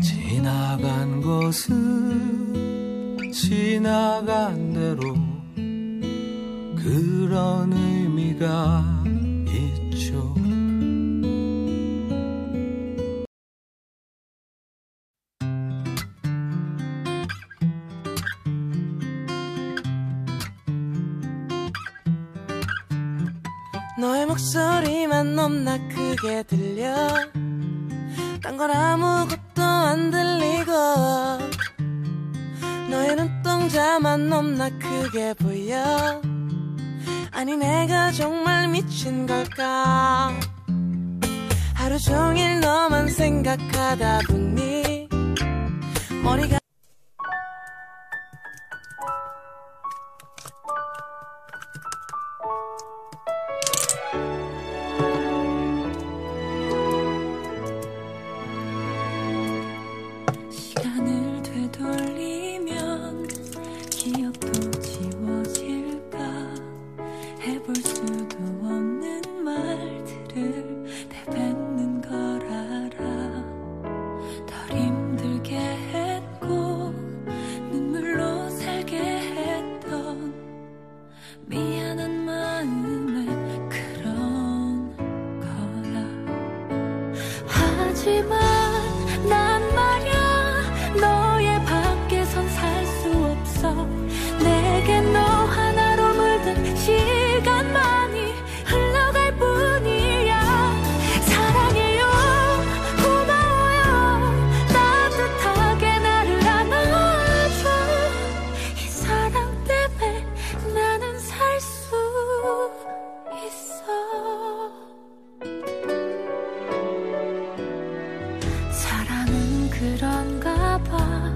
지나간 것은 지나간 대로 그런 의미가 있죠. 너의 목소리만 넘나 크게 들려 딴 건 아무것도 안 들리고. 너의 눈동자만 넘나 크게 보여. 아니 내가 정말 미친 걸까? 하루 종일 너만 생각하다 보니 머리가 그런가 봐